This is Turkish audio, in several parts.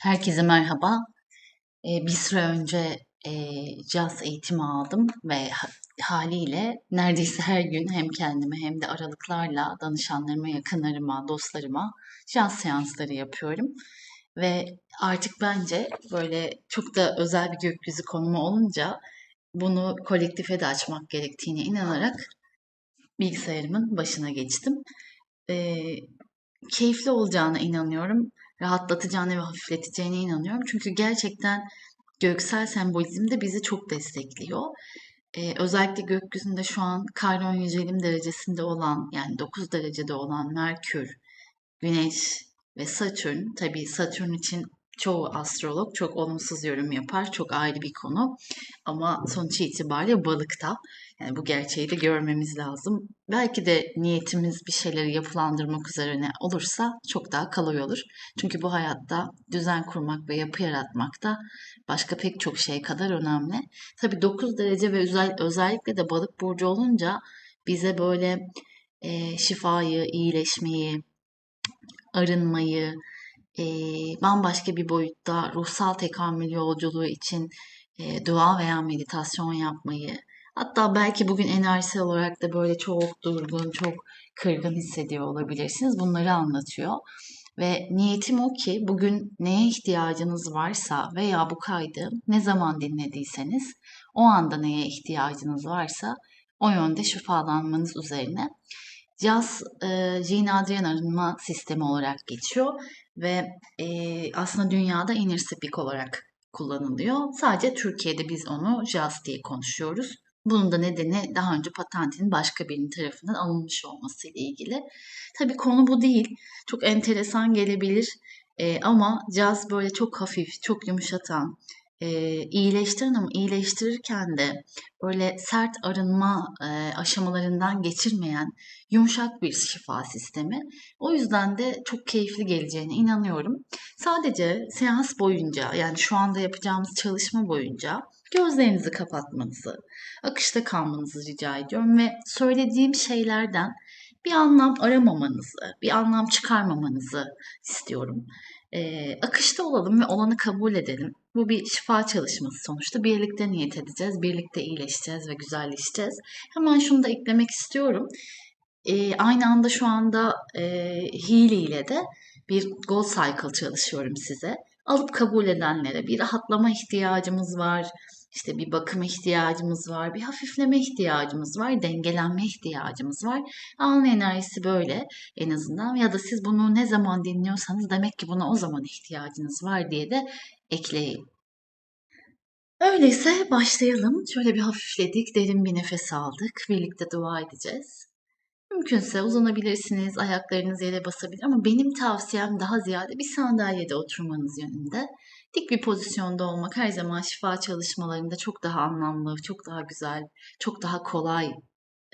Herkese merhaba. Ee, bir süre önce e, caz eğitimi aldım ve ha- haliyle neredeyse her gün hem kendime hem de aralıklarla danışanlarıma, yakınlarıma, dostlarıma caz seansları yapıyorum. Ve artık bence böyle çok da özel bir gökyüzü konumu olunca bunu kolektife de açmak gerektiğine inanarak bilgisayarımın başına geçtim. Ee, keyifli olacağına inanıyorum. Rahatlatacağına ve hafifleteceğine inanıyorum. Çünkü gerçekten göksel sembolizm de bizi çok destekliyor. Ee, özellikle gökyüzünde şu an Kayron yücelim derecesinde olan yani 9 derecede olan Merkür, Güneş ve Satürn. Tabii Satürn için çoğu astrolog çok olumsuz yorum yapar. Çok ayrı bir konu. Ama sonuç itibariyle balıkta. Yani bu gerçeği de görmemiz lazım. Belki de niyetimiz bir şeyleri yapılandırmak üzerine olursa çok daha kolay olur. Çünkü bu hayatta düzen kurmak ve yapı yaratmak da başka pek çok şey kadar önemli. Tabii 9 derece ve özel, özellikle de balık burcu olunca bize böyle e, şifayı, iyileşmeyi, arınmayı, e, bambaşka bir boyutta ruhsal tekamül yolculuğu için e, dua veya meditasyon yapmayı, hatta belki bugün enerjisel olarak da böyle çok durgun, çok kırgın hissediyor olabilirsiniz. Bunları anlatıyor. Ve niyetim o ki bugün neye ihtiyacınız varsa veya bu kaydı ne zaman dinlediyseniz o anda neye ihtiyacınız varsa o yönde şifalanmanız üzerine Caz e, Jean Adrian arınma sistemi olarak geçiyor ve e, aslında dünyada inner speak olarak kullanılıyor. Sadece Türkiye'de biz onu jazz diye konuşuyoruz. Bunun da nedeni daha önce patentinin başka birinin tarafından alınmış olması ile ilgili. Tabii konu bu değil. Çok enteresan gelebilir E, ama caz böyle çok hafif, çok yumuşatan, e, iyileştiren ama iyileştirirken de böyle sert arınma e, aşamalarından geçirmeyen yumuşak bir şifa sistemi. O yüzden de çok keyifli geleceğine inanıyorum. Sadece seans boyunca yani şu anda yapacağımız çalışma boyunca gözlerinizi kapatmanızı, akışta kalmanızı rica ediyorum ve söylediğim şeylerden bir anlam aramamanızı, bir anlam çıkarmamanızı istiyorum. Ee, akışta olalım ve olanı kabul edelim. Bu bir şifa çalışması sonuçta. Birlikte niyet edeceğiz, birlikte iyileşeceğiz ve güzelleşeceğiz. Hemen şunu da eklemek istiyorum. Ee, aynı anda şu anda e, Healy ile de bir Gold Cycle çalışıyorum size. Alıp kabul edenlere bir rahatlama ihtiyacımız var. İşte bir bakıma ihtiyacımız var, bir hafifleme ihtiyacımız var, dengelenme ihtiyacımız var. An enerjisi böyle en azından ya da siz bunu ne zaman dinliyorsanız demek ki buna o zaman ihtiyacınız var diye de ekleyin. Öyleyse başlayalım. Şöyle bir hafifledik, derin bir nefes aldık. Birlikte dua edeceğiz. Mümkünse uzanabilirsiniz, ayaklarınız yere basabilir ama benim tavsiyem daha ziyade bir sandalyede oturmanız yönünde. Dik bir pozisyonda olmak her zaman şifa çalışmalarında çok daha anlamlı, çok daha güzel, çok daha kolay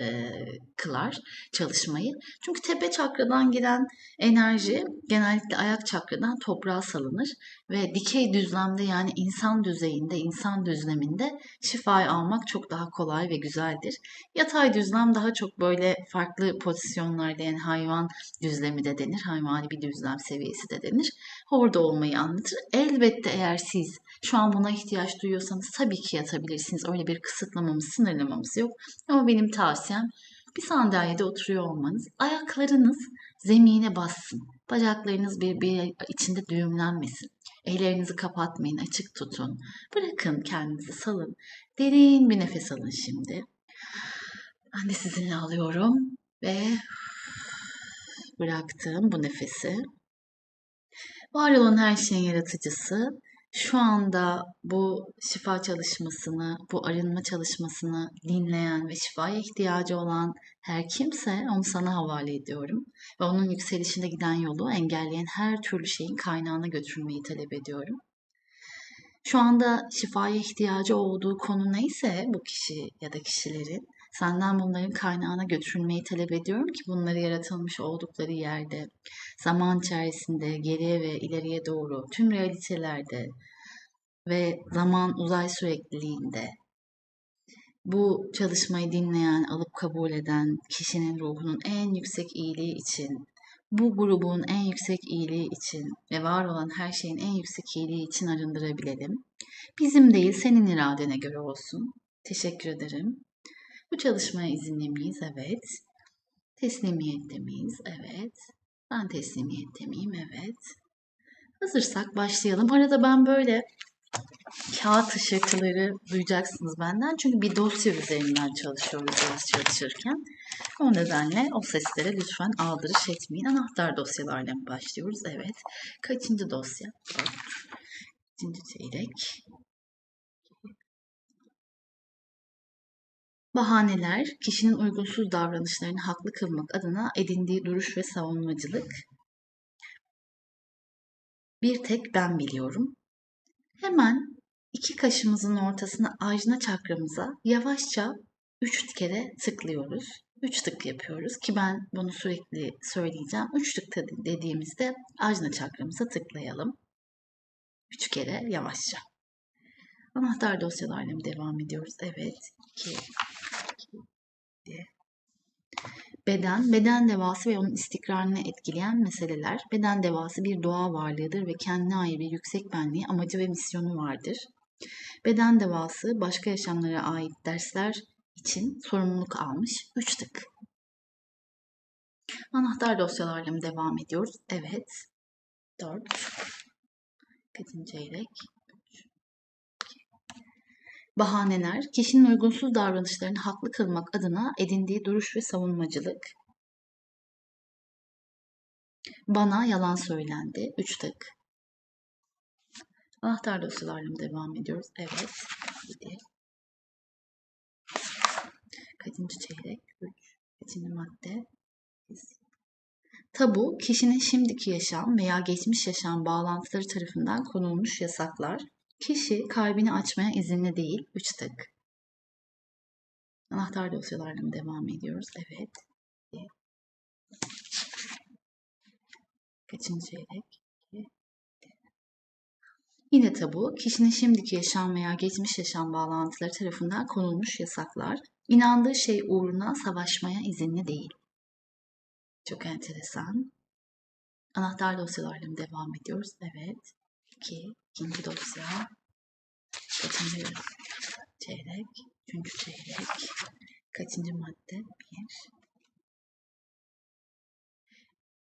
e, kılar çalışmayı. Çünkü tepe çakradan giren enerji genellikle ayak çakradan toprağa salınır ve dikey düzlemde yani insan düzeyinde, insan düzleminde şifayı almak çok daha kolay ve güzeldir. Yatay düzlem daha çok böyle farklı pozisyonlarda yani hayvan düzlemi de denir, hayvani bir düzlem seviyesi de denir. Orada olmayı anlatır. Elbette eğer siz şu an buna ihtiyaç duyuyorsanız tabii ki yatabilirsiniz. Öyle bir kısıtlamamız, sınırlamamız yok. Ama benim tavsiyem bir sandalyede oturuyor olmanız. Ayaklarınız zemine bassın. Bacaklarınız birbiri içinde düğümlenmesin. Ellerinizi kapatmayın, açık tutun. Bırakın kendinizi salın. Derin bir nefes alın şimdi. Ben de sizinle alıyorum ve bıraktım bu nefesi. Var olan her şeyin yaratıcısı şu anda bu şifa çalışmasını, bu arınma çalışmasını dinleyen ve şifaya ihtiyacı olan her kimse onu sana havale ediyorum. Ve onun yükselişinde giden yolu engelleyen her türlü şeyin kaynağına götürmeyi talep ediyorum. Şu anda şifaya ihtiyacı olduğu konu neyse bu kişi ya da kişilerin senden bunların kaynağına götürülmeyi talep ediyorum ki bunları yaratılmış oldukları yerde, zaman içerisinde geriye ve ileriye doğru tüm realitelerde ve zaman uzay sürekliliğinde bu çalışmayı dinleyen, alıp kabul eden kişinin ruhunun en yüksek iyiliği için bu grubun en yüksek iyiliği için ve var olan her şeyin en yüksek iyiliği için arındırabilelim. Bizim değil, senin iradene göre olsun. Teşekkür ederim. Bu çalışmaya izinli miyiz? Evet. Teslimiyette miyiz? Evet. Ben teslimiyette miyim? Evet. Hazırsak başlayalım. Arada ben böyle kağıt ışırtıları duyacaksınız benden. Çünkü bir dosya üzerinden çalışıyoruz ders çalışırken. O nedenle o seslere lütfen aldırış etmeyin. Anahtar dosyalarla başlıyoruz? Evet. Kaçıncı dosya? Kaçıncı çeyrek? Bahaneler, kişinin uygunsuz davranışlarını haklı kılmak adına edindiği duruş ve savunmacılık. Bir tek ben biliyorum. Hemen iki kaşımızın ortasına ajna çakramıza yavaşça üç kere tıklıyoruz. Üç tık yapıyoruz ki ben bunu sürekli söyleyeceğim. Üç tık dediğimizde ajna çakramıza tıklayalım. Üç kere yavaşça. Anahtar dosyalarla devam ediyoruz? Evet. 2, 2, diye. Beden, beden devası ve onun istikrarını etkileyen meseleler. Beden devası bir doğa varlığıdır ve kendine ait bir yüksek benliği, amacı ve misyonu vardır. Beden devası başka yaşamlara ait dersler için sorumluluk almış. Üç tık. Anahtar dosyalarla mı devam ediyoruz? Evet. Dört. Kaçıncı çeyrek? Bahaneler, kişinin uygunsuz davranışlarını haklı kılmak adına edindiği duruş ve savunmacılık. Bana yalan söylendi. Üç tık. Anahtar dosyalarla devam ediyoruz? Evet. 7. Kaçıncı çeyrek? 3. Kaçıncı madde? Tabu, kişinin şimdiki yaşam veya geçmiş yaşam bağlantıları tarafından konulmuş yasaklar. Kişi kalbini açmaya izinli değil. Üç tık. Anahtar dosyalarla mı devam ediyoruz? Evet. Kaçıncı çeyrek? Yine tabu, kişinin şimdiki yaşam veya geçmiş yaşam bağlantıları tarafından konulmuş yasaklar, inandığı şey uğruna savaşmaya izinli değil. Çok enteresan. Anahtar dosyalarla mı devam ediyoruz? Evet. 2. ikinci dosya. Kaçıncı çeyrek? Üçüncü çeyrek. Kaçıncı madde? Bir.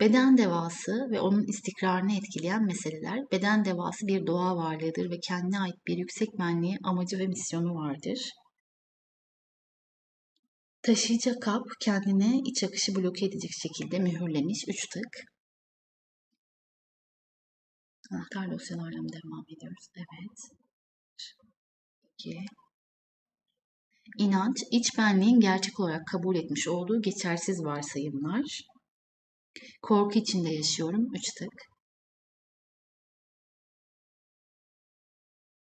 Beden devası ve onun istikrarını etkileyen meseleler. Beden devası bir doğa varlığıdır ve kendine ait bir yüksek benliği, amacı ve misyonu vardır. Taşıyıcı kap kendine iç akışı bloke edecek şekilde mühürlemiş. Üç tık. Anahtar dosyalarla mı devam ediyoruz? Evet. 2. İnanç, iç benliğin gerçek olarak kabul etmiş olduğu geçersiz varsayımlar. Korku içinde yaşıyorum. Üç tık.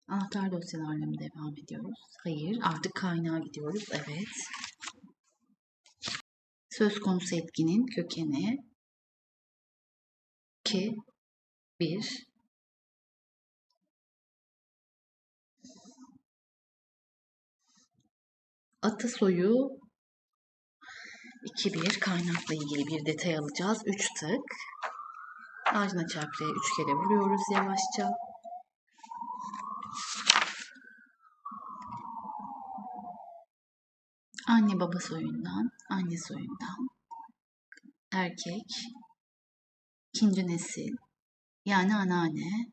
Anahtar dosyalarla mı devam ediyoruz? Hayır. Artık kaynağa gidiyoruz. Evet. Söz konusu etkinin kökeni 2 1 Atasoyu 2-1 kaynakla ilgili bir detay alacağız. 3 tık. Ajna çakraya 3 kere vuruyoruz yavaşça. Anne baba soyundan, anne soyundan, erkek, ikinci nesil, yani anneanne,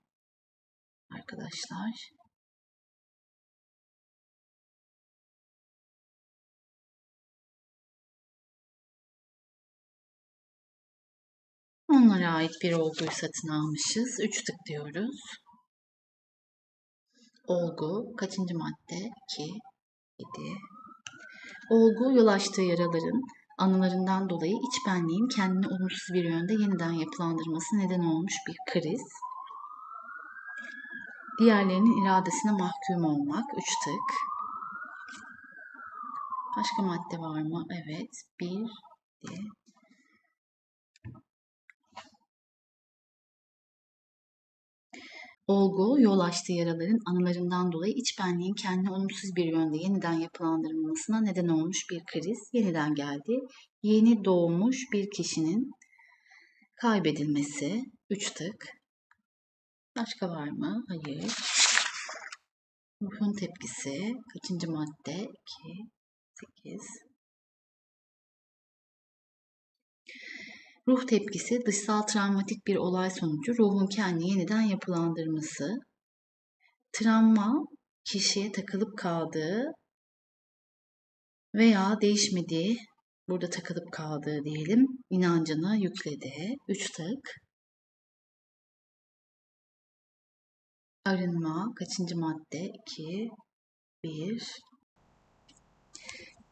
arkadaşlar. Onlara ait bir olguyu satın almışız. Üç tık diyoruz. Olgu kaçıncı madde? 2, 7. Olgu yol açtığı yaraların anılarından dolayı iç benliğin kendini olumsuz bir yönde yeniden yapılandırması neden olmuş bir kriz. Diğerlerinin iradesine mahkum olmak. Üç tık. Başka madde var mı? Evet. Bir, diye. Olgu, yol açtığı yaraların anılarından dolayı iç benliğin kendini olumsuz bir yönde yeniden yapılandırılmasına neden olmuş bir kriz yeniden geldi. Yeni doğmuş bir kişinin Kaybedilmesi 3 tık. Başka var mı? Hayır. Ruhun tepkisi. Kaçıncı madde? 2, 8. Ruh tepkisi dışsal travmatik bir olay sonucu ruhun kendini yeniden yapılandırması. Travma kişiye takılıp kaldığı veya değişmediği, burada takılıp kaldığı diyelim, inancını yükledi. Üç tık. Arınma, kaçıncı madde? 2, 1.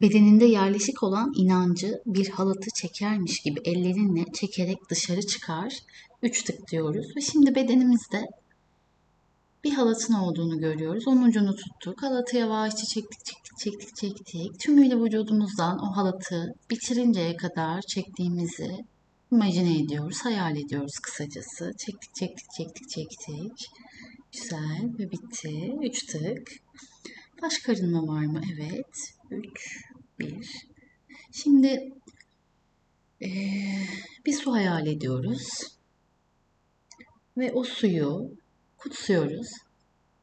Bedeninde yerleşik olan inancı bir halatı çekermiş gibi ellerinle çekerek dışarı çıkar. Üç tık diyoruz. Ve şimdi bedenimizde bir halatın olduğunu görüyoruz. Onun ucunu tuttuk. Halatı yavaşça çektik, çektik, çektik, çektik. Tümüyle vücudumuzdan o halatı bitirinceye kadar çektiğimizi imajine ediyoruz, hayal ediyoruz kısacası. Çektik, çektik, çektik, çektik. Güzel ve bitti. Üç tık. Başka arınma var mı? Evet. Üç, bir. Şimdi ee, bir su hayal ediyoruz. Ve o suyu kutsuyoruz.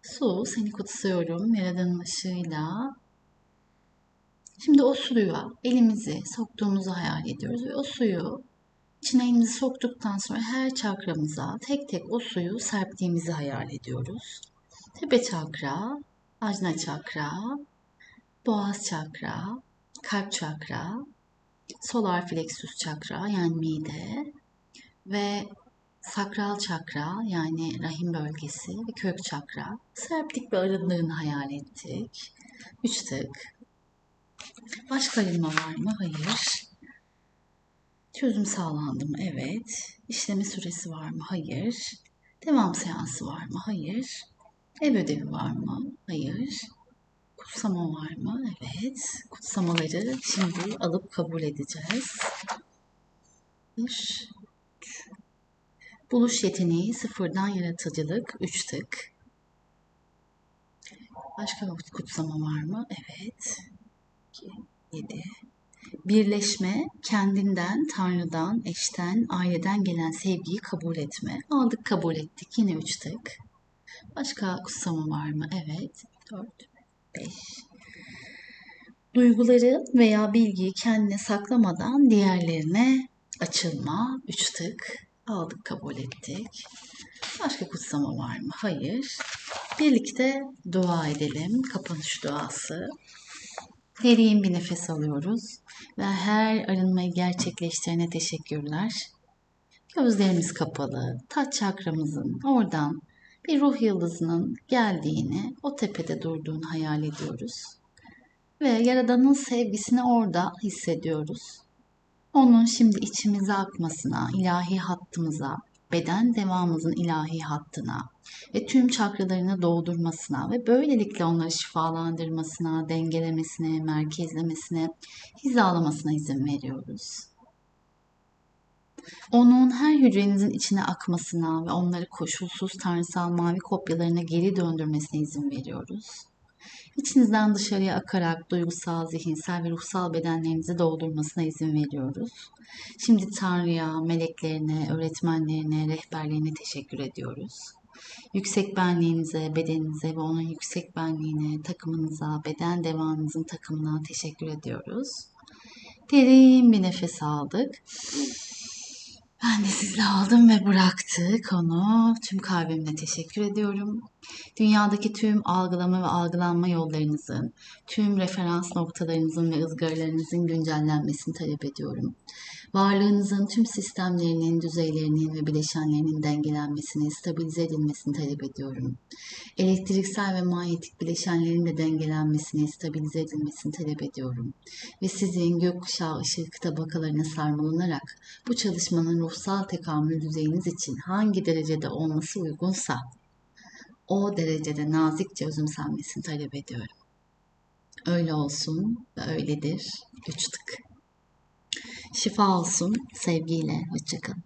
Su, seni kutsuyorum yaradanın ışığıyla. Şimdi o suya elimizi soktuğumuzu hayal ediyoruz ve o suyu içine elimizi soktuktan sonra her çakramıza tek tek o suyu serptiğimizi hayal ediyoruz. Tepe çakra, ajna çakra, boğaz çakra, kalp çakra, solar plexus çakra yani mide ve sakral çakra yani rahim bölgesi ve kök çakra. Serptik ve arındığını hayal ettik. Üç tık. Başka arınma var mı? Hayır. Çözüm sağlandı mı? Evet. İşleme süresi var mı? Hayır. Devam seansı var mı? Hayır. Ev ödevi var mı? Hayır. Kutsama var mı? Evet. Kutsamaları şimdi alıp kabul edeceğiz. Bir, Buluş yeteneği sıfırdan yaratıcılık 3 tık. Başka bir kutsama var mı? Evet. 2, 7. Birleşme, kendinden, Tanrı'dan, eşten, aileden gelen sevgiyi kabul etme. Aldık kabul ettik. Yine 3 tık. Başka kutsama var mı? Evet. 4, 5. Duyguları veya bilgiyi kendine saklamadan diğerlerine açılma. 3 tık. Aldık, kabul ettik. Başka kutsama var mı? Hayır. Birlikte dua edelim. Kapanış duası. Derin bir nefes alıyoruz ve her arınmayı gerçekleştirene teşekkürler. Gözlerimiz kapalı, taç çakramızın oradan bir ruh yıldızının geldiğini, o tepede durduğunu hayal ediyoruz. Ve Yaradan'ın sevgisini orada hissediyoruz. Onun şimdi içimize akmasına, ilahi hattımıza, beden devamımızın ilahi hattına ve tüm çakralarını doldurmasına ve böylelikle onları şifalandırmasına, dengelemesine, merkezlemesine, hizalamasına izin veriyoruz. Onun her hücrenizin içine akmasına ve onları koşulsuz tanrısal mavi kopyalarına geri döndürmesine izin veriyoruz. İçinizden dışarıya akarak duygusal, zihinsel ve ruhsal bedenlerinizi doldurmasına izin veriyoruz. Şimdi Tanrı'ya, meleklerine, öğretmenlerine, rehberlerine teşekkür ediyoruz. Yüksek benliğinize, bedeninize ve onun yüksek benliğine, takımınıza, beden devamınızın takımına teşekkür ediyoruz. Derin bir nefes aldık. Ben de sizle aldım ve bıraktık onu. Tüm kalbimle teşekkür ediyorum. Dünyadaki tüm algılama ve algılanma yollarınızın, tüm referans noktalarınızın ve ızgaralarınızın güncellenmesini talep ediyorum. Varlığınızın tüm sistemlerinin, düzeylerinin ve bileşenlerinin dengelenmesini, stabilize edilmesini talep ediyorum. Elektriksel ve manyetik bileşenlerin de dengelenmesini, stabilize edilmesini talep ediyorum. Ve sizin gökkuşağı ışık tabakalarına sarmalanarak bu çalışmanın ruhsal tekamül düzeyiniz için hangi derecede olması uygunsa o derecede nazikçe özümsenmesini talep ediyorum. Öyle olsun ve öyledir. Üç tık. Şifa olsun. Sevgiyle. Hoşçakalın.